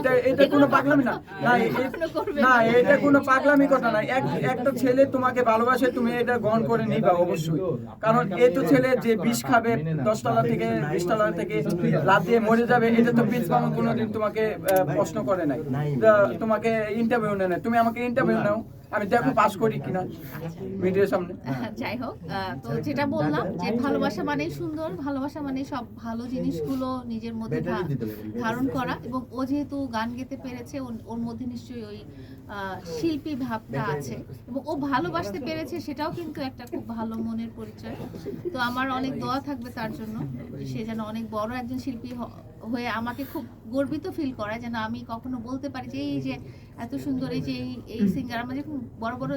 এটা এটা কোনো পাগলামি না। না না। এটা কোনো পাগলামি কথা না। এক একটা ছেলে তোমাকে ভালোবাসে তুমি এটা গ্রহণ করে নিবা অবশ্যই। কারণ এ তো ছেলে যে বিষ খাবে দশতলা থেকে বিশতলা থেকে লাভ দিয়ে মরে যাবে এটা তো বিষ মামা কোনোদিন তোমাকে প্রশ্ন করে নাই। তোমাকে ইন্টারভিউ নেয় তুমি আমাকে ইন্টারভিউ নাও। আমি দেখো পাস করি কিনা? মিডিয়ার সামনে। যাই হোক আহ, তো যেটা বললাম যে ভালোবাসা মানেই সুন্দর ভালোবাসা মানে সব ভালো জিনিসগুলো নিজের মধ্যে ধারণ করা এবং ও যেহেতু গান গেতে পেরেছে ওর- ওর মধ্যে নিশ্চয়ই ওই আহ, শিল্পী ভাবটা আছে। এবং ও ভালোবাসতে পেরেছে সেটাও কিন্তু একটা খুব ভালো মনের পরিচয়। তো আমার অনেক দোয়া থাকবে তার জন্য সে যেন অনেক বড় একজন শিল্পী হ- হয়ে আমাকে খুব গর্বিত ফিল করায় যেন আমি কখনো বলতে পারি যে এই যে এত সুন্দর এই যে এই- এই সিঙ্গার আমরা যখন বড় বড়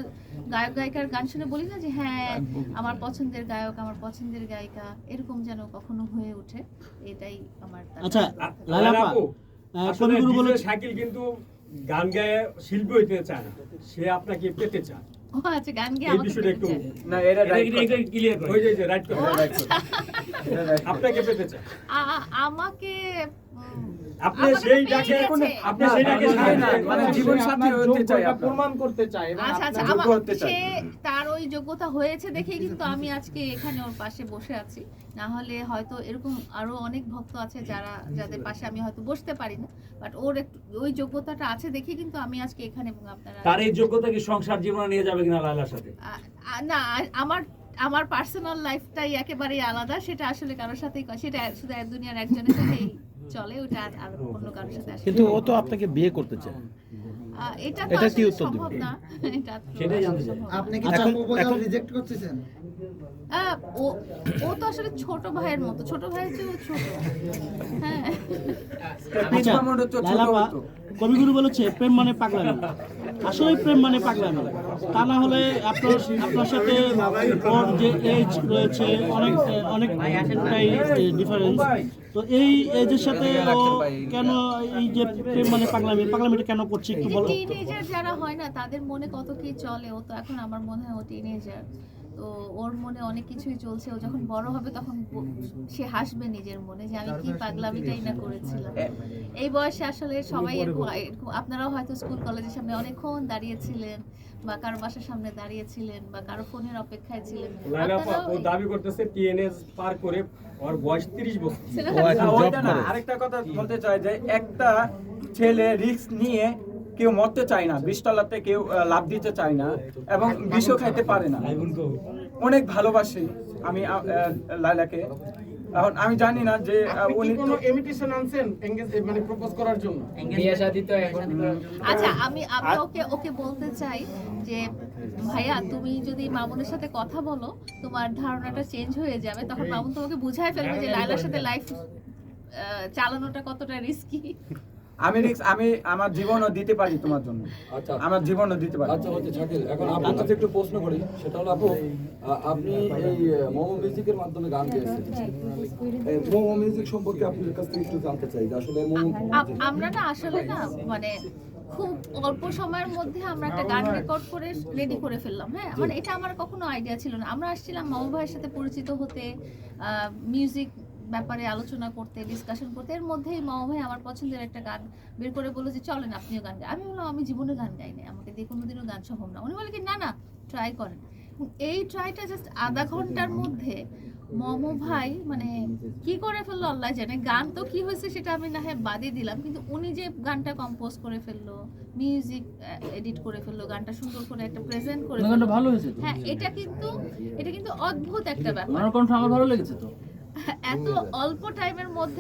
গায়ক গায়িকার গান শুনে বলি না যে হ্যাঁ আমার পছন্দের গায়ক আমার পছন্দের গায়িকা। এরকম যেন কখনো হয়ে ওঠে এটাই আমার আচ্ছা শাকিল কিন্তু গান গায়ে শিল্পী হইতে চায় সে আপনাকে পেতে চায়। ও আচ্ছা গান গেয়ে এই আমাকে বিষয়টা একটু পেতে চায়। এটা ক্লিয়ার ওই যে যে রাইট ও কথা আচ্ছা। এটা right কথা। আপনাকে পেতে চায় আ- আ- আমাকে আপনি সেই ডাকে গেছে। আপনি সেই ডাকে না, না, মানে জীবন সাথী হতে চাই প্রমাণ করতে চাই আচ্ছা আচ্ছা আমার যোগ্য হতে চাই। সে তার ওই যোগ্যতা হয়েছে দেখেই কিন্তু আমি আজকে এখানে ওর পাশে বসে আছি না হলে হয়তো এরকম আরও অনেক ভক্ত আছে যারা যাদের পাশে আমি হয়তো বসতে পারি না বাট ওর একটু ওই যোগ্যতাটা আছে দেখে কিন্তু আমি আজকে এখানে এবং আপনারা তার এই যোগ্যতা কি সংসার জীবনে নিয়ে যাবে কিনা লালার সাথে? না আমার আমার পার্সোনাল লাইফটাই একেবারেই আলাদা সেটা আসলে কারোর সাথেই সেটা শুধু এক দুনিয়ার একজনের সাথেই চলে ওটা আর অন্য কারোর সাথে কিন্তু ও তো আপনাকে বিয়ে করতে চায়। এটা তো এটা কি উত্তর দিবেন? না। এটা সেটাই জানতে চাই। আপনি কি আচ্ছা, প্রপোজাল রিজেক্ট করতেছেন? ও ও তো আসলে ছোট ভাইয়ের মতো। ছোট ভাইয়ের চেয়েও ছোট। হ্যাঁ। আচ্ছা মামুন তো ছোট লালাপা হতো। কবিগুরু বলেছে প্রেম মানে পাগলামি। আসলে প্রেম মানে পাগলামি। তা না হলে আপনার আপনার সাথে ওর যে এজ রয়েছে, অনেক অনেকটাই ডিফারেন্স তো এই এজের সাথে ও কেন এই যে মানে পাগলামি, পাগলামিটা কেন করছে একটু বলো। টিনেজার যারা হয় না, তাদের মনে কত কি চলে? ও তো এখন আমার মনে হয় ও টিনেজার তো ওর মনে অনেক কিছুই চলছে। ও যখন বড় হবে তখন সে হাসবে নিজের মনে যে আমি কি পাগলামিটাই না করেছিলাম? এই বয়সে আসলে সবাই এরকম আপনারাও হয়তো স্কুল কলেজের সামনে অনেকক্ষণ দাঁড়িয়েছিলেন বা কারও বাসার সামনে দাঁড়িয়েছিলেন বা কারও ফোনের অপেক্ষায় ছিলেন। ও দাবি করতেছে টিএনএস পার করে ওর বয়স 30 বছর। আরেকটা কথা বলতে চাই যে একটা ছেলে রিস্ক নিয়ে কেউ মরতে চায় না বিশতলাতে কেউ লাভ দিতে চায় না এবং বিষও খাইতে পারে না। অনেক ভালোবাসি আমি লায়লাকে। এখন আমি জানি না যে উনি কোনো ইমিটেশন আনছেন মানে প্রপোজ করার জন্য? বিয়ে শাদী তো এখন আচ্ছা আমি আমি ওকে ওকে বলতে চাই যে ভাইয়া তুমি যদি মামুনের সাথে কথা বলো তোমার ধারণাটা চেঞ্জ হয়ে যাবে তখন মামুন তোমাকে বুঝাই ফেলবে যে লাইলার সাথে লাইফ চালানোটা কতটা রিস্কি আমি রিস্ক আমি আমার জীবনও দিতে পারি তোমার জন্য। আচ্ছা। আমার জীবনও দিতে পারি। আচ্ছা শাকিল এখন আপনার কাছে একটু প্রশ্ন করি। সেটা হলো আপু আপনি এই মোমো মিউজিকের মাধ্যমে গান গেয়েছেন। মোমো মিউজিক সম্পর্কে আপনার কাছ থেকে একটু জানতে চাই আসলে মোমো আমরা না আসলে না মানে খুব অল্প সময়ের মধ্যে আমরা একটা গান রেকর্ড করে রেডি করে ফেললাম হ্যাঁ? মানে এটা আমার কখনো আইডিয়া ছিল না। আমরা আসছিলাম মামু ভাইয়ের সাথে পরিচিত হতে মিউজিক ব্যাপারে আলোচনা করতে ডিসকাশন করতে এর মধ্যেই মামু ভাই আমার পছন্দের একটা গান বের করে বলল যে চলেন আপনিও গান গাই আমি বললাম আমি জীবনে গান গাই না আমাকে দিয়ে কোনোদিনও গান সম্ভব না। উনি বলে কি না না ট্রাই করেন। এই ট্রাইটা জাস্ট আধা ঘণ্টার মধ্যে মমো ভাই মানে কি করে ফেলল আল্লাহ জানে। গান তো কি হয়েছে সেটা আমি না হয় বাদই দিলাম কিন্তু উনি যে গানটা কম্পোজ করে ফেলল মিউজিক এডিট করে ফেলল গানটা সুন্দর করে একটা প্রেজেন্ট করে ফেলল। ভালো হয়েছে হ্যাঁ এটা কিন্তু এটা কিন্তু অদ্ভুত একটা ব্যাপার। আমার ভালো লেগেছে তো। এত অল্প টাইমের মধ্যে